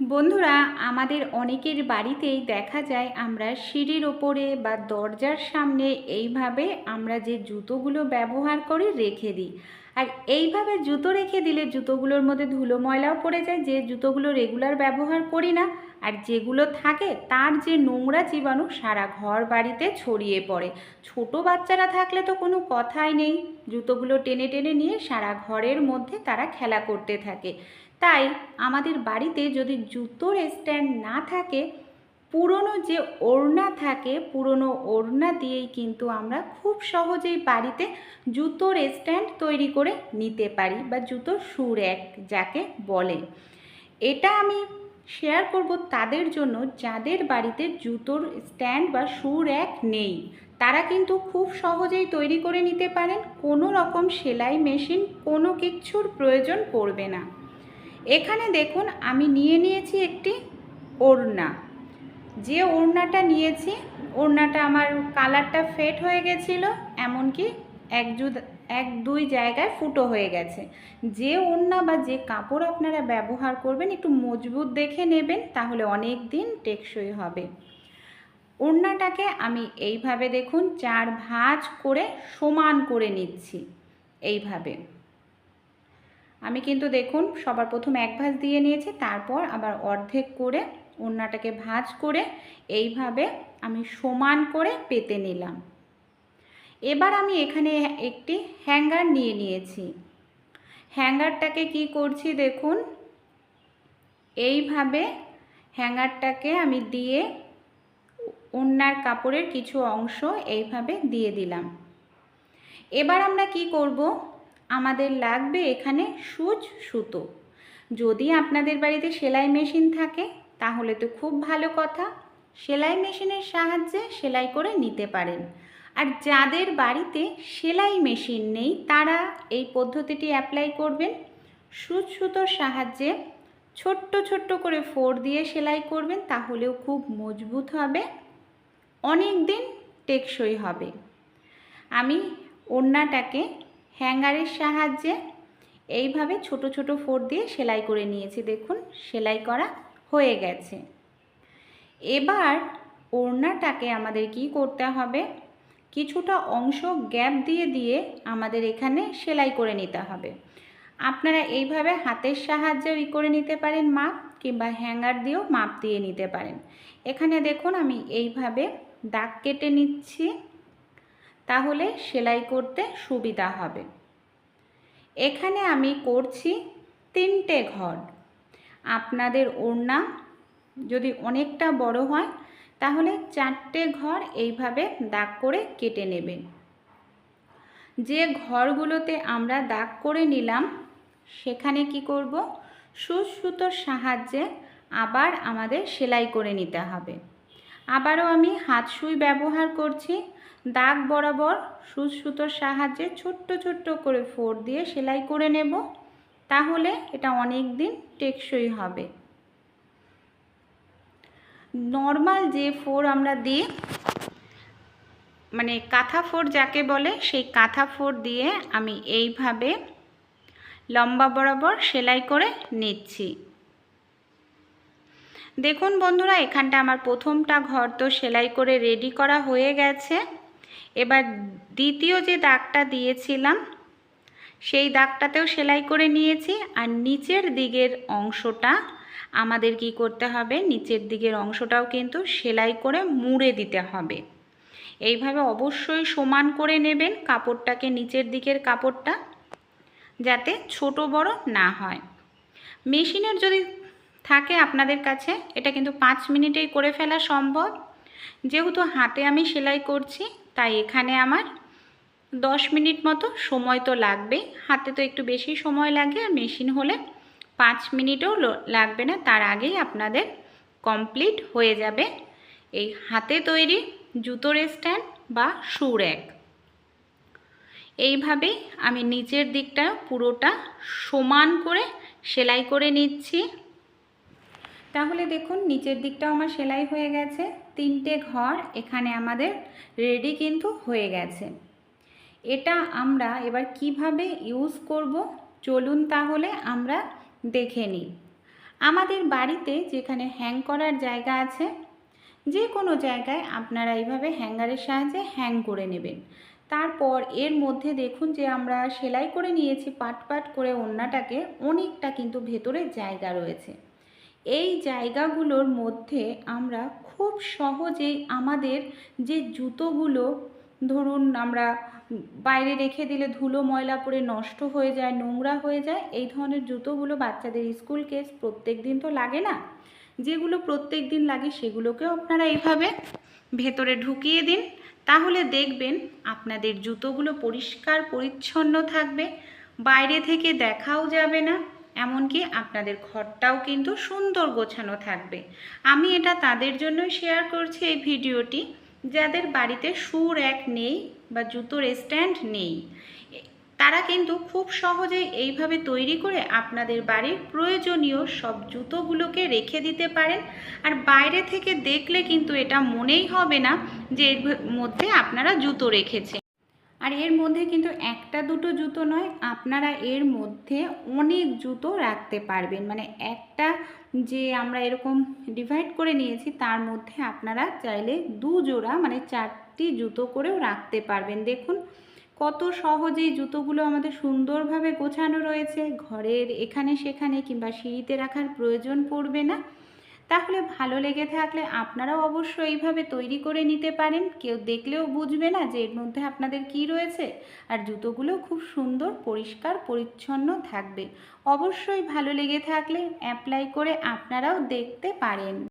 বন্ধুরা, আমাদের অনেকের বাড়িতেই দেখা যায় আমরা সিঁড়ির ওপরে বা দরজার সামনে এইভাবে আমরা যে জুতোগুলো ব্যবহার করে রেখে দিই। আর এইভাবে জুতো রেখে দিলে জুতোগুলোর মধ্যে ধুলো ময়লাও পড়ে যায়, যে জুতোগুলো রেগুলার ব্যবহার করি না। আর যেগুলো থাকে, তার যে নোংরা জীবাণু সারা ঘর বাড়িতে ছড়িয়ে পড়ে। ছোট বাচ্চারা থাকলে তো কোনো কথাই নেই। জুতোগুলো টেনে টেনে নিয়ে সারা ঘরের মধ্যে তারা খেলা করতে থাকে। তাই আমাদের বাড়িতে যদি জুতোর স্ট্যান্ড না থাকে, পুরনো যে ওড়না থাকে, পুরনো ওড়না দিয়েই কিন্তু আমরা খুব সহজেই বাড়িতে জুতোর স্ট্যান্ড তৈরি করে নিতে পারি বা জুতোর সুর এক, যাকে বলে। এটা আমি শেয়ার করব তাদের জন্য যাদের বাড়িতে জুতোর স্ট্যান্ড বা সুর এক নেই। তারা কিন্তু খুব সহজেই তৈরি করে নিতে পারেন, কোনো রকম সেলাই মেশিন কোনো কিচ্ছুর প্রয়োজন পড়বে না। এখানে দেখুন আমি নিয়ে নিয়েছি একটি ওড়না। যে ওড়নাটা নিয়েছি, ওড়নাটা আমার কালারটা ফেট হয়ে গেছিল, এমনকি এক জুদ এক দুই জায়গায় ফুটো হয়ে গেছে। যে ওড়না বা যে কাপড় আপনারা ব্যবহার করবেন, একটু মজবুত দেখে নেবেন, তাহলে অনেক দিন টেকসই হবে। ওড়নাটাকে আমি এইভাবে দেখুন, চার ভাঁজ করে সমান করে নিচ্ছি, এইভাবে। আমি কিন্তু দেখুন সবার প্রথম এক ভাঁজ দিয়ে নিয়েছি, তারপর আবার অর্ধেক করে ওড়নাটাকে ভাঁজ করে এইভাবে আমি সমান করে পেতে নিলাম। এবার আমি এখানে একটি হ্যাঙ্গার নিয়ে নিয়েছি। হ্যাঙ্গারটাকে কি করছি দেখুন, এইভাবে হ্যাঙ্গারটাকে আমি দিয়ে ওড়নার কাপড়ের কিছু অংশ এইভাবে দিয়ে দিলাম। এবার আমরা কি করব আমাদের লাগবে এখানে সুচ সুতো। যদি আপনাদের বাড়িতে সেলাই মেশিন থাকে, তাহলে তো খুব ভালো কথা। সেলাই মেশিনের সাহায্যে সেলাই করে নিতে পারেন। আর যাদের বাড়িতে সেলাই মেশিন নেই, তারা এই পদ্ধতিটি অ্যাপ্লাই করবেন। সুচ সুতোর সাহায্যে ছোট্ট ছোট্ট করে ফোর দিয়ে সেলাই করবেন, তাহলেও খুব মজবুত হবে। অনেক দিন টেকসই হবে। আমি ওড়নাটাকে হ্যাঙ্গারের সাহায্যে এইভাবে ছোট ছোট ফোর দিয়ে সেলাই করে নিয়েছি, দেখুন, সেলাই করা হয়ে গেছে। এবার ওড়নাটাকে আমাদের কি করতে হবে? কিছুটা অংশ গ্যাপ দিয়ে দিয়ে আমাদের এখানে সেলাই করে নিতে হবে। আপনারা এইভাবে হাতের সাহায্যেও ই করে নিতে পারেন মাপ, কিংবা হ্যাঙ্গার দিয়েও মাপ দিয়ে নিতে পারেন। এখানে দেখুন, আমি এইভাবে দাগ কেটে নিচ্ছি। তাহলে সেলাই করতে সুবিধা হবে। এখানে আমি করছি তিনটে ঘর। আপনাদের ওড়না যদি অনেকটা বড় হয়, তাহলে চারটে ঘর এইভাবে দাগ করে কেটে নেবেন। যে ঘরগুলোতে আমরা দাগ করে নিলাম, সেখানে কি করব? সুচ সুতোর সাহায্যে আবার আমাদের সেলাই করে নিতে হবে। আবারও আমি হাত সুই ব্যবহার করছি। দাগ বরাবর সুচ সুতোর সাহায্যে ছোট্ট ছোট্ট করে ফোর দিয়ে সেলাই করে নেব। তাহলে এটা অনেক দিন টেকসই হবে। নর্মাল যে ফোর আমরা দিই মানে কাঁথা ফোর যাকে বলে, সেই কাঁথা ফোর দিয়ে আমি এইভাবে লম্বা বরাবর সেলাই করে নিচ্ছি। দেখুন বন্ধুরা, এখানটা আমার প্রথমটা ঘর তো সেলাই করে রেডি করা হয়ে গেছে। এবার দ্বিতীয় যে দাগটা দিয়েছিলাম, সেই দাগটাতেও সেলাই করে নিয়েছি। আর নিচের দিকের অংশটা আমাদের কি করতে হবে? নিচের দিকের অংশটাও কিন্তু সেলাই করে মুড়ে দিতে হবে। এইভাবে অবশ্যই সমান করে নেবেন কাপড়টাকে, নিচের দিকের কাপড়টা, যাতে ছোট বড় না হয়। মেশিনের যদি থাকে আপনাদের কাছে, এটা কিন্তু পাঁচ মিনিটেই করে ফেলা সম্ভব। যেহেতু হাতে আমি সেলাই করছি তাই এখানে আমার দশ মিনিট মতো সময় তো লাগবে। হাতে তো একটু বেশি সময় লাগে আর মেশিন হলে পাঁচ মিনিটও লাগবে না, তার আগেই আপনাদের কমপ্লিট হয়ে যাবে এই হাতে তৈরি জুতোর স্ট্যান্ড বা শু র্যাক এইভাবেই আমি নিচের দিকটা পুরোটা সমান করে সেলাই করে নিচ্ছি। তাহলে দেখুন, নিচের দিকটাও আমার সেলাই হয়ে গেছে। তিনটে ঘর এখানে আমাদের রেডি কিন্তু হয়ে গেছে। এটা আমরা এবার কীভাবে ইউজ করব? চলুন তাহলে আমরা দেখে নিই। আমাদের বাড়িতে যেখানে হ্যাং করার জায়গা আছে যে কোনো জায়গায় আপনারা এইভাবে হ্যাঙ্গারের সাহায্যে হ্যাং করে নেবেন। তারপর এর মধ্যে দেখুন যে আমরা সেলাই করে নিয়েছি, পাট পাট করে ওড়নাটাকে, অনেকটা কিন্তু ভেতরে জায়গা রয়েছে। এই জায়গাগুলোর মধ্যে আমরা খুব সহজেই আমাদের যে জুতোগুলো, ধরুন আমরা বাইরে রেখে দিলে ধুলো ময়লা পড়ে নষ্ট হয়ে যায়, নোংরা হয়ে যায়, এই ধরনের জুতোগুলো বাচ্চাদের স্কুল কেস প্রত্যেক দিন তো লাগে না। যেগুলো প্রত্যেক দিন লাগে সেগুলোকেও আপনারা এইভাবে ভেতরে ঢুকিয়ে দিন। তাহলে দেখবেন আপনাদের জুতোগুলো পরিষ্কার, পরিচ্ছন্ন থাকবে, বাইরে থেকে দেখাও যাবে না। এমনকি আপনাদের ঘরটাও কিন্তু সুন্দর গোছানো থাকবে। আমি এটা তাদের জন্যই শেয়ার করছি এই ভিডিওটি, যাদের বাড়িতে শু র্যাক নেই বা জুতোর স্ট্যান্ড নেই। তারা কিন্তু খুব সহজেই এইভাবে তৈরি করে আপনাদের বাড়ির প্রয়োজনীয় সব জুতোগুলোকে রেখে দিতে পারেন। আর বাইরে থেকে দেখলে কিন্তু এটা মনেই হবে না যে এর মধ্যে আপনারা জুতো রেখেছে আর এর মধ্যে কিন্তু একটা দুটো জুতো নয়, আপনারা এর মধ্যে অনেক জুতো রাখতে পারবেন। মানে একটা যে আমরা এরকম ডিভাইড করে নিয়েছি, তার মধ্যে আপনারা চাইলে দু জোড়া মানে চারটি জুতো করেও রাখতে পারবেন। দেখুন কত সহজেই জুতোগুলো আমাদের সুন্দরভাবে গোছানো রয়েছে। ঘরের এখানে সেখানে কিংবা সিঁড়িতে রাখার প্রয়োজন পড়বে না। তাহলে ভালো লেগে থাকলে আপনারাও অবশ্য এইভাবে তৈরি করে নিতে পারেন। কেউ দেখলেও বুঝবে না যে এর মধ্যে আপনাদের কি রয়েছে। আর জুতোগুলো খুব সুন্দর, পরিষ্কার, পরিচ্ছন্ন থাকবে। অবশ্যই ভালো লেগে থাকলে অ্যাপ্লাই করে আপনারাও দেখতে পারেন।